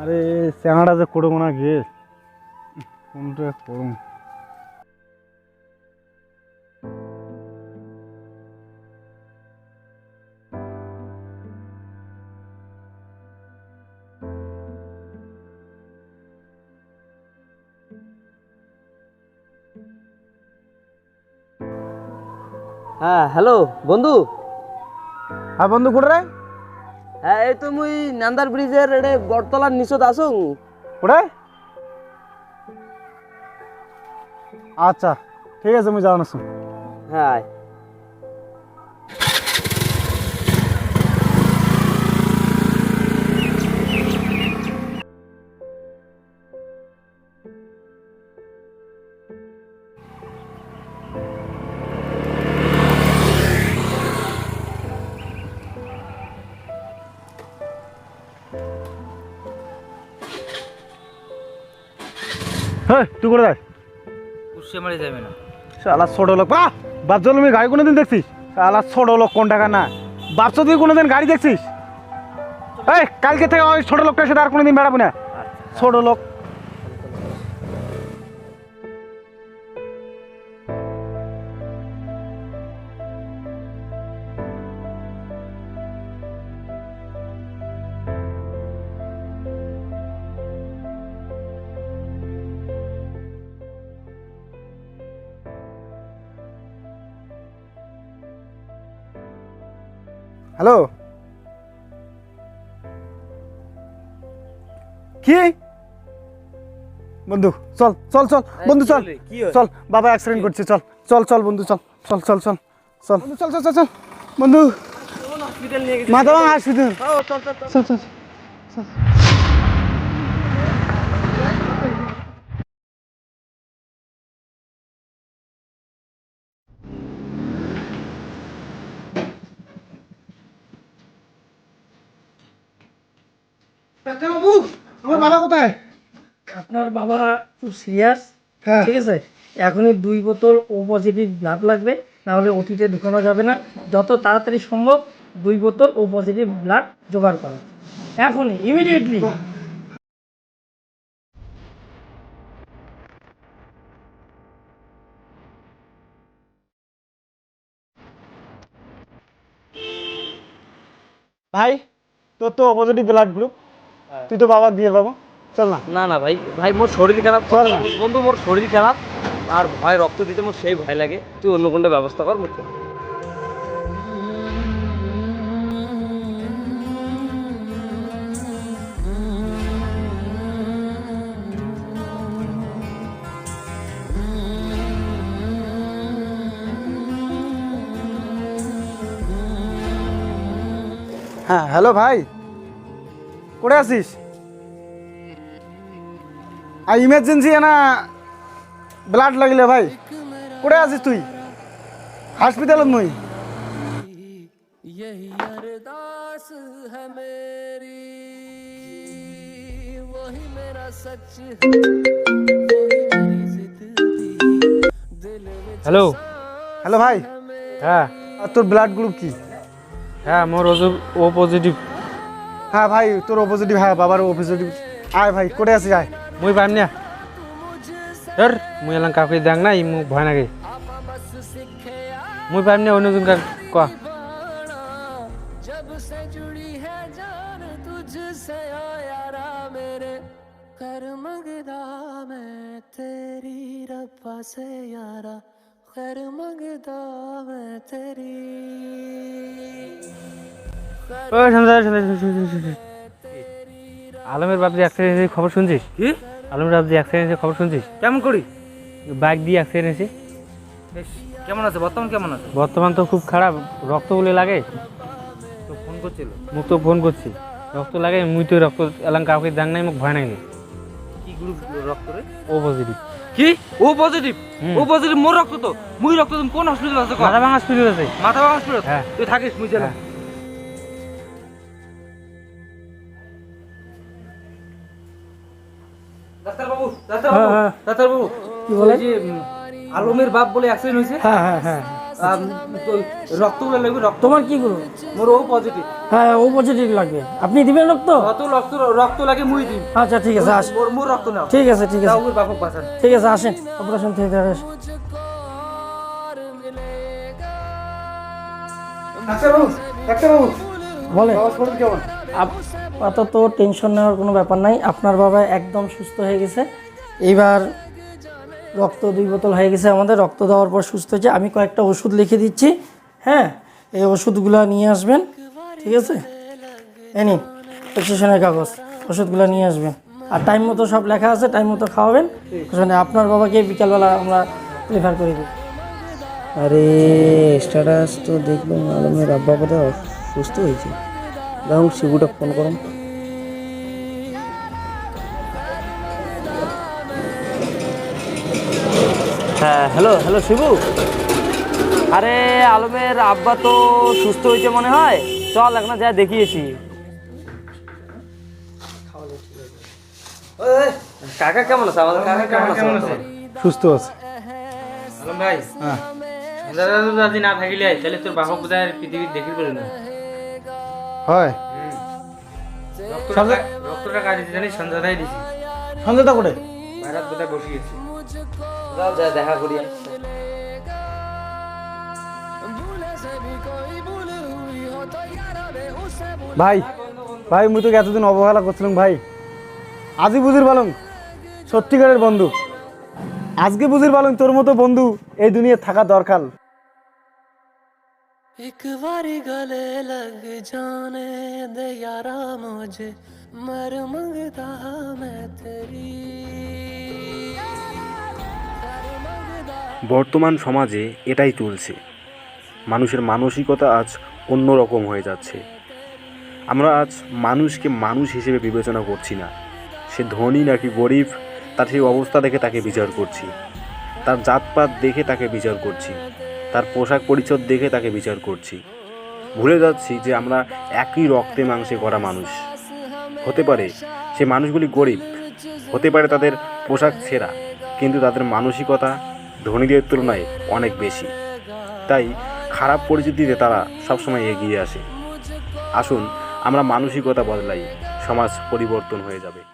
আরে চ্যাংড়া যে করব না গিয়ে কোনটা করুন হ্যাঁ হ্যালো বন্ধু। হ্যাঁ বন্ধু কোথায়? হ্যাঁ এই তো মুই নান্দার ব্রিজের এড়ে বটতলার নিচত আসুন কোথায় আচ্ছা ঠিক আছে আমি যাওয়া শুন হ্যাঁ হ্যাঁ তুই করে দেখ উৎসে মারি যাবে না। শালা ছোট লোক বা বাপ জল গাড়ি কোনোদিন দেখছিস? শালা ছোট লোক কোন টাকা না। বাপ তুই কোনোদিন গাড়ি দেখছিস? এই কালকে থেকে ওই ছোট লোকটার সাথে আর কোনোদিন বেড়াবো না। ছোট লোক হ্যালো কি বন্ধু চল চল চল বন্ধু চল কি চল বাবা অ্যাক্সিডেন্ট করছে চল চল চল বন্ধু চল চল চল চল চল চল চল চল চল বন্ধু ভাঙা হসপিটাল চল চল চল চল চল বাবু আমার বাবা কোথায়? আপনার বাবা খুব সিরিয়াস হ্যাঁ। ঠিক আছে? এখনই দুই বোতল ও পজিটিভ ব্লাড লাগবে নাহলে অতীতে ঢুকানো যাবে না। যত তাড়াতাড়ি সম্ভব দুই বোতল ও পজিটিভ ব্লাড জোগাড় করা। এখনই ইমিডিয়েটলি ভাই তোর তো পজিটিভ ব্লাড গ্রুপ তুই তো বাবার বিয়ে বাবা। চল না। না না ভাই ভাই মোর শরীর খারাপ। চল না। বন্ধু মোর শরীর খারাপ। আর ভয় রক্ত দিতে মোর সেই ভয় লাগে। তুই অন্য কোনটা ব্যবস্থা কর মোর হ্যাঁ হ্যালো ভাই। কোথায় আছিস? আর ইমার্জেন্সি না ব্লাড লাগলে ভাই। কোথায় আছিস তুই? হসপিটালত মই হ্যালো হ্যালো ভাই হ্যাঁ আর তোর ব্লাড গ্রুপ কি হ্যাঁ মোর ও পজিটিভ হ্যাঁ ভাই তোর ও পজিটিভ হ্যাঁ বাবার ও পজিটিভ আয় ভাই কোথায় আছিস? আয়। মুই পাইম না। ধর মুই এলাম কাউকে দেখ না ই মোক ভয় নাগে। মুই পাইম না অন্য জন কাক ক ওই সন্ধ্যা সন্ধ্যা আলমের বাবজি অ্যাক্সিডেন্টের খবর শুনছিস? কি? আলমের বাবজি অ্যাক্সিডেন্টের খবর শুনছিস? কেমন করি? বাইক দিয়ে অ্যাক্সিডেন্ট হয়েছে। কেমন আছে? বর্তমান কেমন আছে? বর্তমান তো খুব খারাপ রক্ত বলে লাগে। তো ফোন করছিল। মুখ তো ফোন করছি। রক্ত লাগে মুই তো রক্ত এলাম কাউকে দেখ নাই মোক ভয় নাই কি গ্রুপ রক্ত রে? ও পজিটিভ কি? ও পজিটিভ ও পজিটিভ মোর রক্ত তো? মুই রক্ত কোন হসপিটাল আছে কর? মাথা ভাঙা হসপিটাল আছে। মাথা ভাঙা হসপিটাল হ্যাঁ। তুই থাকিস মুই চলে বাবু ডাক্তার বাবু কি বলে? যে আলমের বাপ বলে অ্যাক্সিডেন্ট হয়েছে। হ্যাঁ হ্যাঁ হ্যাঁ। রক্তগুলো লাগবে রক্ত। তোমার কি করব মোর ও পজিটিভ হ্যাঁ ও পজিটিভ লাগবে আপনি দিবেন রক্ত? কত রক্ত রক্ত লাগে মুই দিন আচ্ছা ঠিক আছে আস। মোর মোর রক্ত নাও। ঠিক আছে ঠিক আছে। তাও বাপক বাঁচান। ঠিক আছে আসেন। অপারেশন আসেন। কেমন? আপাতত টেনশন নেওয়ার কোনো ব্যাপার নাই। আপনার বাবা একদম সুস্থ হয়ে গেছে। এইবার রক্ত দুই বোতল হয়ে গেছে আমাদের, রক্ত দেওয়ার পর সুস্থ হয়েছে। আমি কয়েকটা ওষুধ লিখে দিচ্ছি হ্যাঁ? এই ওষুধগুলো নিয়ে আসবেন, ঠিক আছে? এ নিন, প্রেসক্রিপশনের কাগজ, ওষুধগুলো নিয়ে আসবেন। আর টাইম মতো সব লেখা আছে টাইম মতো খাওয়াবেন। মানে আপনার বাবাকে বিকালবেলা আমরা প্রেফার করে দিই। আরে স্ট্যাটাস তো দেখলাম আলমের আব্বা বোধ সুস্থ হয়েছে। দেখুন শিবুটা ফোন করুন। হ্যাঁ হ্যালো হ্যালো শিবু। আরে আলমের আব্বা তো সুস্থ হয়েছে মনে হয়। চল এখন যা দেখিয়েছি। কাকা কেমন আছে? আমাদের কাকা কেমন আছে? সুস্থ আছে। আলম ভাই হ্যাঁ। দাদা যদি না থাকিলে তাহলে তোর বাপক বোধহয় পৃথিবীর দেখি পেল না। হয়। রক্তটা রক্তটা কাটি জানি সন্ধ্যাটাই দিছি সঞ্জয়দা করে বাইরাত বোধহয় বসিয়েছি। যাও যা দেখা করি ভাই ভাই মুই তোকে এতদিন অবহেলা করছিলাম ভাই আজই বুঝির পালং সত্যিকারের বন্ধু আজকে বুঝির পালং তোর মতো বন্ধু এই দুনিয়ায় থাকা দরকার एक बारी गले लग जाने दे यारा मुझे मर मंगता मैं तेरी বর্তমান সমাজে এটাই চলছে মানুষের মানসিকতা আজ অন্য রকম হয়ে যাচ্ছে। আমরা আজ মানুষকে মানুষ হিসেবে বিবেচনা করছি না। সে ধনী নাকি গরিব, তার সেই অবস্থা দেখে তাকে বিচার করছি। তার জাতপাত দেখে তাকে বিচার করছি। তার পোশাক পরিচ্ছদ দেখে তাকে বিচার করছি। ভুলে যাচ্ছি যে আমরা একই রক্তে মাংসে করা মানুষ। হতে পারে সে মানুষগুলি গরিব, হতে পারে তাদের পোশাক ছেঁড়া, কিন্তু তাদের মানসিকতা ধনীদের তুলনায় অনেক বেশি। তাই খারাপ পরিস্থিতিতে তারা সবসময় এগিয়ে আসে। আসুন, আমরা মানসিকতা বদলাই, সমাজ পরিবর্তন হয়ে যাবে।